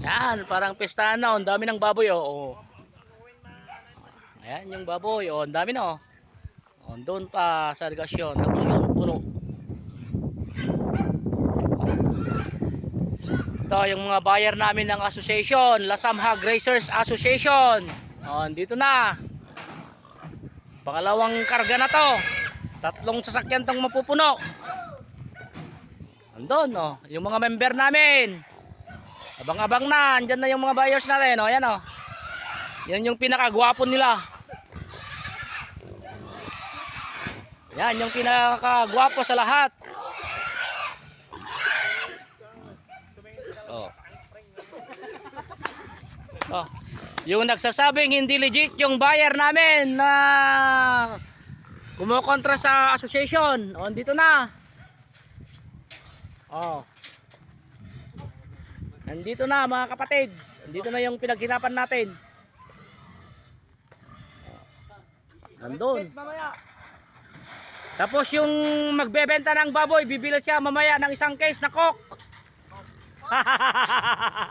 Yan, parang pestahan na. oh. Ang dami ng baboy, oh. oh. Ayan, yung baboy. Oh, ang dami na, oh. oh doon pa sa irigasyon. Tapos yun, puno. Ito, yung mga buyer namin ng association. Lasamha Grazers Association. Oh, dito na. Pangalawang karga na to. Tatlong sasakyan tong mapupuno. Andun, oh. Yung mga member namin. Abang-abang na. Andyan na yung mga buyers natin. Oh. Ayan, oh. Yan yung pinakagwapo nila. Yan yung pinakagwapo sa lahat. Oh. Oh. Yung nagsasabing hindi legit yung buyer namin na kumukontra sa association. Oh, dito na. Oh. Nandito na mga kapatid. Nandito na yung pinaghirapan natin. Nandun. Tapos yung magbebenta ng baboy, bibilat siya mamaya ng isang case na coke.